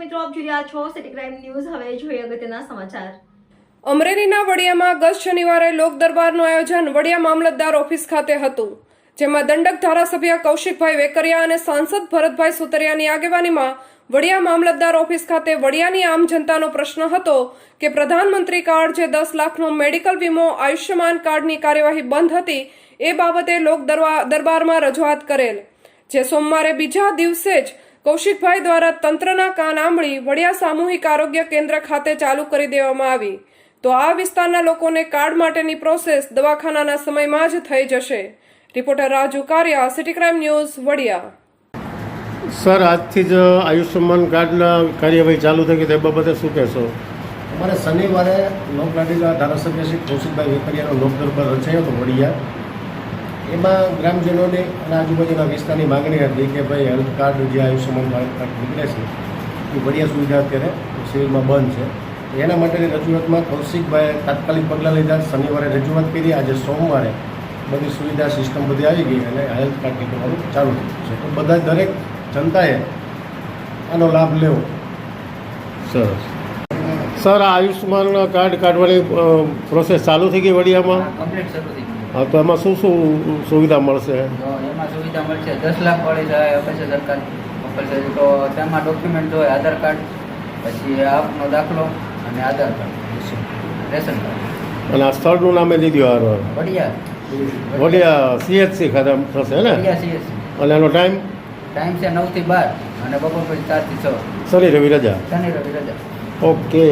મિત્રો, આપ જોઈ રહ્યા છો સિટી ક્રાઇમ ન્યૂઝ હવે જોઈએ અગત્યના સમાચાર. અમરેલીના વડિયામાં ગત શનિવારે લોક દરબારનું આયોજન વડિયા મામલતદાર ઓફિસ ખાતે હતું, જેમાં દંડક ધારાસભ્ય કૌશિકભાઈ વેકરિયા અને સાંસદ ભરતભાઈ સુતરિયાની આગેવાનીમાં વડિયા મામલતદાર ઓફિસ ખાતે વડિયાની આમ જનતાનો પ્રશ્ન હતો કે પ્રધાનમંત્રી કાર્ડ જે દસ લાખનો મેડિકલ વીમો આયુષ્યમાન કાર્ડની કાર્યવાહી બંધ હતી, એ બાબતે લોક દરબારમાં રજૂઆત કરેલ. જે સોમવારે બીજા દિવસે જ કૌશિકભાઈ દ્વારા તંત્રના કાન આંબળી વડિયા સામૂહિક આરોગ્ય કેન્દ્ર ખાતે ચાલુ કરી દેવામાં આવી. તો આ વિસ્તારના લોકોને કાર્ડ માટેની પ્રોસેસ દવાખાનાના સમયમાં જ થઈ જશે. Reporter Raju Kariya city crime news Vadia. Sir આજથી જ આયુષ્યમાન કાર્ડના કાર્યવાહી ચાલુ થઈ ગઈ. તે બાબતે શું કહેશો? અમારે શનિવારે લોકલાડીના ધારાસભ્ય શ્રી કૌશિકભાઈ વેકરિયાનો લોકદરબાર રચાયો હતો વડિયા. એમાં ગ્રામજનોને અને આજુબાજુના વિસ્તારની માગણી હતી કે ભાઈ હેલ્થ કાર્ડ જે આયુષ્યમાન ભારત કાર્ડ નીકળે છે એ વડિયા સુવિધા અત્યારે સિવિલમાં બંધ છે. એના માટેની રજૂઆતમાં કૌશિકભાઈએ તાત્કાલિક પગલાં લીધા. શનિવારે રજૂઆત કરી. આજે સોમવારે બધી સુવિધા સિસ્ટમ બધી આવી ગઈ અને હેલ્થ કાર્ડ નીકળવાનું ચાલુ થયું છે. તો બધા દરેક જનતાએ આનો લાભ લેવો. સરસ. સર આ આયુષ્યમાન કાર્ડ કાઢવાની પ્રોસેસ ચાલુ થઈ ગઈ વડિયામાં? કમ્પ્લીટ શરૂ થઈ હા તો એમાં શું શું સુવિધા મળશે? તો એમાં સુવિધા મળશે. દસ લાખ વાળી સહાય આપે છે સરકાર કમ્પલસરી તો તેમાં ડોક્યુમેન્ટ હોય આધાર કાર્ડ પછી આપનો દાખલો અને આધાર કાર્ડ. Ration card. અને આ સ્થળનું નામે દીધું હાર વડિયા. વડિયા સીએચસી ખાતે થશે ને? વડિયા સીએસસી અને એનો ટાઈમ? ટાઈમ છે નવથી બાર અને બપોર પછી ચારથી છ. શનિ રવિ રજા? શનિ રવિ રજા. ઓકે.